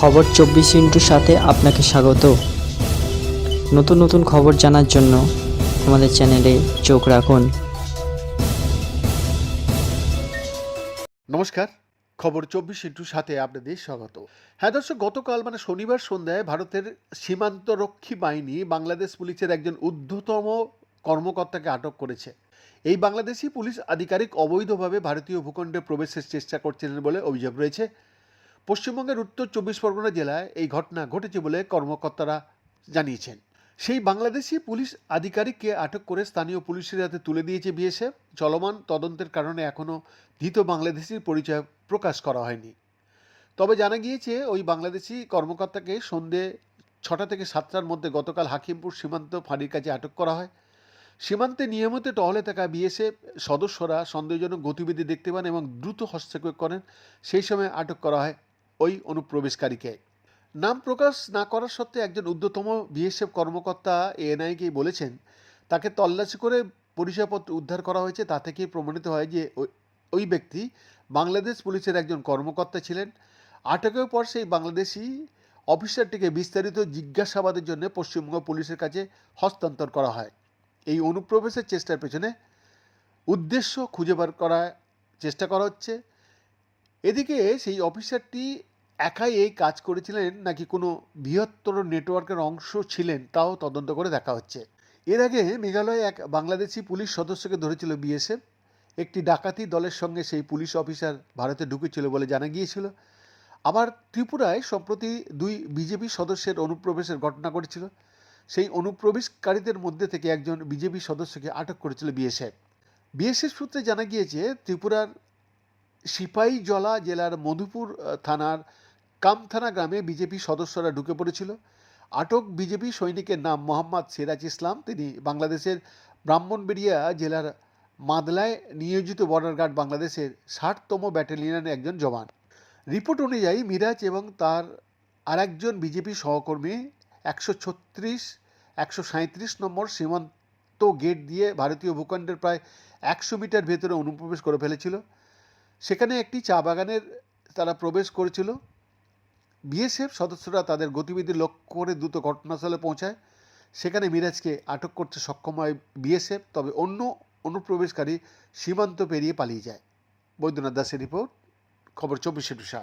খবর চব্বিশ ইন্টুর সাথে আপনাকে স্বাগত। নতুন নতুন খবর জানার জন্য আমাদের চ্যানেলে চোখ রাখুন। নমস্কার, খবর চব্বিশ ইন্টুর সাথে আপনাদের স্বাগত। হ্যাঁ দর্শক, গতকাল মানে শনিবার সন্ধ্যায় ভারতের সীমান্তরক্ষী বাহিনী বাংলাদেশ পুলিশের একজন ঊর্ধ্বতম কর্মকর্তাকে আটক করেছে। এই বাংলাদেশি পুলিশ আধিকারিক অবৈধভাবে ভারতীয় ভূখণ্ডে প্রবেশের চেষ্টা করছিলেন বলে অভিযোগ রয়েছে। পশ্চিমবঙ্গের উত্তর চব্বিশ পরগনা জেলায় এই ঘটনা ঘটেছে বলে কর্মকর্তারা জানিয়েছেন। সেই বাংলাদেশি পুলিশ আধিকারিককে আটক করে স্থানীয় পুলিশের হাতে তুলে দিয়েছে বিএসএফ। চলমান তদন্তের কারণে এখনও ধৃত বাংলাদেশির পরিচয় প্রকাশ করা হয়নি। তবে জানা গিয়েছে, ওই বাংলাদেশি কর্মকর্তাকে সন্ধে ছটা থেকে সাতটার মধ্যে গতকাল হাকিমপুর সীমান্ত ফাঁড়ির কাছে আটক করা হয়। সীমান্তে নিয়মিত টহলে থাকা বিএসএফ সদস্যরা সন্দেহজনক গতিবিধি দেখতে পান এবং দ্রুত হস্তক্ষেপ করেন। সেই সময় আটক করা হয় ওই অনুপ্রবেশকারীকে। নাম প্রকাশ না করার সত্ত্বে একজন ঊর্ধ্বতম বিএসএফ কর্মকর্তা এএনআইকে বলেছেন, তাকে তল্লাশি করে পরিচয়পত্র উদ্ধার করা হয়েছে। তা থেকেই প্রমাণিত হয় যে ওই ব্যক্তি বাংলাদেশ পুলিশের একজন কর্মকর্তা ছিলেন। আটকের পর সেই বাংলাদেশি অফিসারটিকে বিস্তারিত জিজ্ঞাসাবাদের জন্য পশ্চিমবঙ্গ পুলিশের কাছে হস্তান্তর করা হয়। এই অনুপ্রবেশের চেষ্টার পেছনে উদ্দেশ্য খুঁজে বার করার চেষ্টা করা হচ্ছে। এদিকে সেই অফিসারটি একাই এই কাজ করেছিলেন নাকি কোনো বৃহত্তর নেটওয়ার্কের অংশ ছিলেন? তাও তদন্ত করে দেখা হচ্ছে। এর আগে মেঘালয়ে এক বাংলাদেশি পুলিশ সদস্যকে ধরেছিল বিএসএফ। একটি ডাকাতি দলের সঙ্গে সেই পুলিশ অফিসার ভারতে ঢুকেছিল বলে জানা গিয়েছিল। আবার ত্রিপুরায় সম্প্রতি দুই বিজেপি সদস্যের অনুপ্রবেশের ঘটনা ঘটেছিল। সেই অনুপ্রবেশকারীদের মধ্যে থেকে একজন বিজেপি সদস্যকে আটক করেছিল বিএসএফ। বিএসএফ সূত্রে জানা গিয়েছে, ত্রিপুরার সিপাহীজলা জেলার মধুপুর থানার কামথানা গ্রামে বিজেপি সদস্যরা ঢুকে পড়েছিল। আটক বিজেপি সৈনিকের নাম মোহাম্মদ সিরাজ ইসলাম। তিনি বাংলাদেশের ব্রাহ্মণবেড়িয়া জেলার মাদলায় নিয়োজিত বর্ডার গার্ড বাংলাদেশের ষাটতম ব্যাটালিয়নের একজন জওয়ান। রিপোর্ট অনুযায়ী মিরাজ এবং তার আরেকজন বিজেপি সহকর্মী একশো ছত্রিশ, একশো সাঁত্রিশ নম্বর সীমান্ত গেট দিয়ে ভারতীয় ভূখণ্ডের প্রায় একশো মিটার ভেতরে অনুপ্রবেশ করে ফেলেছিল। সেখানে একটি চা বাগানের তারা প্রবেশ করেছিল। বিএসএফ সদস্যরা তাদের গতিবিধি লক্ষ্য করে দ্রুত ঘটনাস্থলে পৌঁছায়। সেখানে মিরাজকে আটক করতে সক্ষম হয় বিএসএফ, তবে অন্য অনুপ্রবেশকারী সীমান্ত পেরিয়ে পালিয়ে যায়। বৈদ্যনাথ দাসের রিপোর্ট, খবর চব্বিশে টু সাত